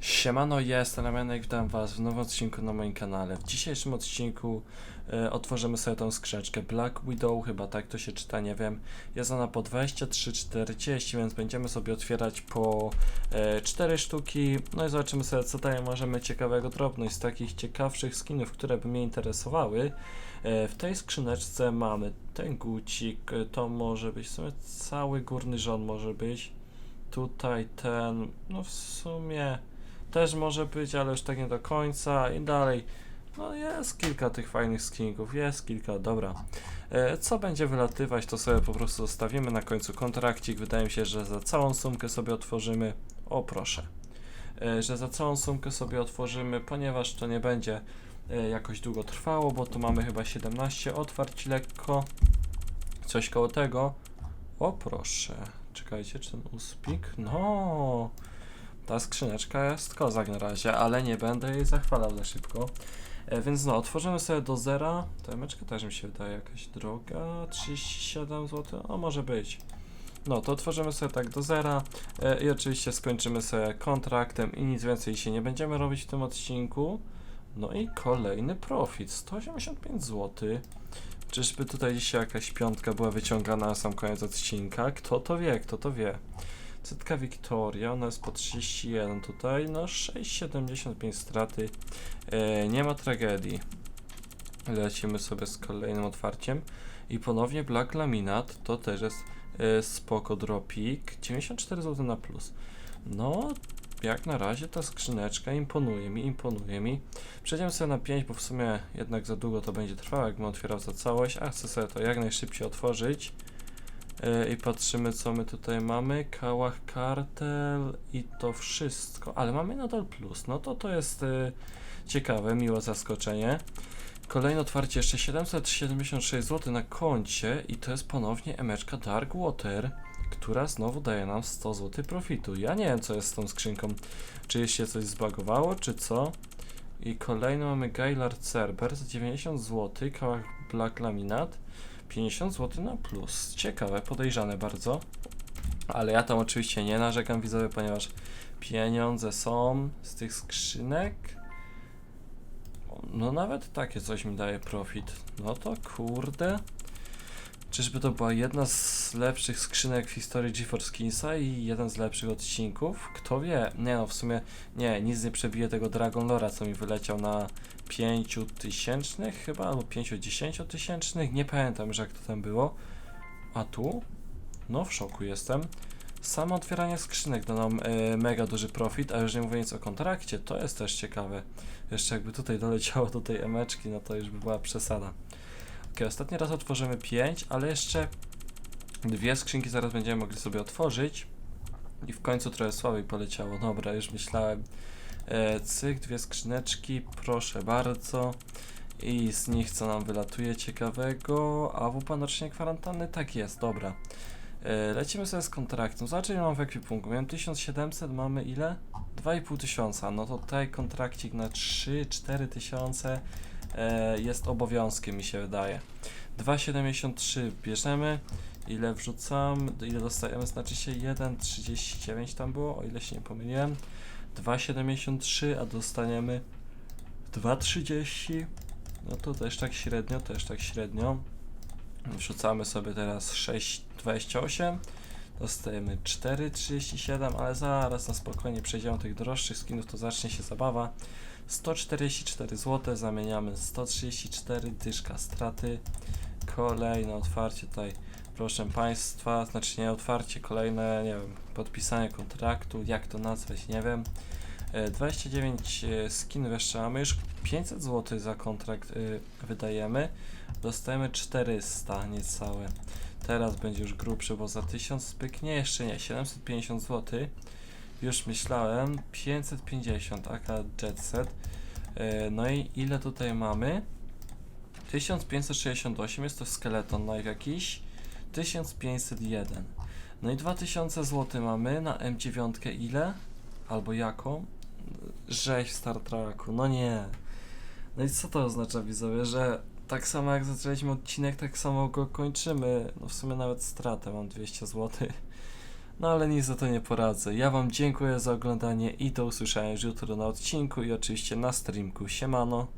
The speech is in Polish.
Siemano, jestem Ramianek, witam was w nowym odcinku na moim kanale. W dzisiejszym odcinku e, otworzymy sobie tą skrzeczkę Black Widow, chyba tak to się czyta, nie wiem. Jest ona po 23,40, więc będziemy sobie otwierać po e, 4 sztuki. No i zobaczymy sobie co daje możemy ciekawego drobność z takich ciekawszych skinów, które by mnie interesowały. E, w tej skrzyneczce mamy ten gucik, e, to może być w sumie cały górny rząd może być. Tutaj ten, no w sumie też może być, ale już tak nie do końca i dalej. No jest kilka tych fajnych skinków, jest kilka, dobra. E, co będzie wylatywać, to sobie po prostu zostawimy na końcu kontrakcik. Wydaje mi się, że za całą sumkę sobie otworzymy. O proszę. E, że za całą sumkę sobie otworzymy, ponieważ to nie będzie e, jakoś długo trwało, bo tu mamy chyba 17 otwarć lekko. Coś koło tego. O proszę. Czekajcie, czy ten uspik? No. Ta skrzyneczka jest kozak na razie, ale nie będę jej zachwalał za szybko. E, więc no, otworzymy sobie do zera. Ta meczka też mi się wydaje jakaś droga. 37 zł, o może być. No, to otworzymy sobie tak do zera e, i oczywiście skończymy sobie kontraktem i nic więcej się nie będziemy robić w tym odcinku. No i kolejny profit, 185 zł. Czyżby tutaj dzisiaj jakaś piątka była wyciągana na sam koniec odcinka? Kto to wie, kto to wie. Cytka Wiktoria, ona jest po 31 tutaj, no 6,75 straty, e, nie ma tragedii. Lecimy sobie z kolejnym otwarciem i ponownie Black Laminat, to też jest e, spoko dropik, 94 zł na plus. No, jak na razie ta skrzyneczka imponuje mi, imponuje mi. Przejdziemy sobie na 5, bo w sumie jednak za długo to będzie trwało, jakbym otwierał za całość, a chcę sobie to jak najszybciej otworzyć. E, I patrzymy, co my tutaj mamy. Kałach kartel i to wszystko. Ale mamy nadal plus. No to to jest e, ciekawe, miłe zaskoczenie. Kolejne otwarcie jeszcze 776 zł na koncie i to jest ponownie emeczka Dark Water, która znowu daje nam 100 zł profitu. Ja nie wiem, co jest z tą skrzynką. Czy się coś zbagowało, czy co? I kolejny mamy Gaylard Cerber za 90 zł, kałach Black Laminat. 50 zł na plus. Ciekawe, podejrzane bardzo. Ale ja tam oczywiście nie narzekam widzowie, ponieważ pieniądze są z tych skrzynek. No nawet takie coś mi daje profit. No to kurde. Czyżby to była jedna z lepszych skrzynek w historii GeForce Skinsa i jeden z lepszych odcinków? Kto wie? Nie no, w sumie nie, nic nie przebije tego Dragon Lora, co mi wyleciał na 5 tysięcznych chyba, albo 5-10 tysięcznych, nie pamiętam już jak to tam było. A tu? No w szoku jestem. Samo otwieranie skrzynek da nam e, mega duży profit, a już nie mówię nic o kontrakcie, to jest też ciekawe. Jeszcze jakby tutaj doleciało do tej emeczki, no to już by była przesada. Ostatni raz otworzymy 5, ale jeszcze dwie skrzynki zaraz będziemy mogli sobie otworzyć. I w końcu trochę słabiej poleciało. Dobra, już myślałem. E, cyk, dwie skrzyneczki, proszę bardzo. I z nich co nam wylatuje ciekawego? A w panocznie kwarantanny? Tak jest, dobra. E, lecimy sobie z kontraktem. Zobaczcie, mam w ekwipunku. Miałem 1700, mamy ile? 2,5 tysiąca. No to tutaj kontrakcik na 3-4 tysiące e, jest obowiązkiem, mi się wydaje. 2,73 bierzemy. Ile wrzucam? Ile dostajemy? Znaczy się 1,39 tam było, o ile się nie pomyliłem. 2,73, a dostaniemy 2,30. No to też tak średnio, też tak średnio. Wrzucamy sobie teraz 6,28. Dostajemy 4,37, ale zaraz na spokojnie przejdziemy do tych droższych skinów, to zacznie się zabawa. 144 zł, zamieniamy 134, dyszka straty. Kolejne otwarcie tutaj, proszę Państwa, znaczy nie otwarcie, kolejne, nie wiem, podpisanie kontraktu, jak to nazwać, nie wiem. E, 29 e, skinów jeszcze mamy, już 500 zł za kontrakt y, wydajemy, dostajemy 400 niecałe. Teraz będzie już grubszy, bo za 1000 spyknie, jeszcze nie, 750 zł. Już myślałem, 550 AK Jetset. E, No i ile tutaj mamy? 1568 jest to skeleton knife jakiś. 1501. No i 2000 zł mamy na M9 ile? Albo jaką? Rzeź w Star Treku, no nie. No i co to oznacza widzowie, że tak samo jak zaczęliśmy odcinek, tak samo go kończymy. No w sumie nawet stratę mam 200 zł. No ale nic za to nie poradzę. Ja wam dziękuję za oglądanie i do usłyszenia już jutro na odcinku i oczywiście na streamku. Siemano.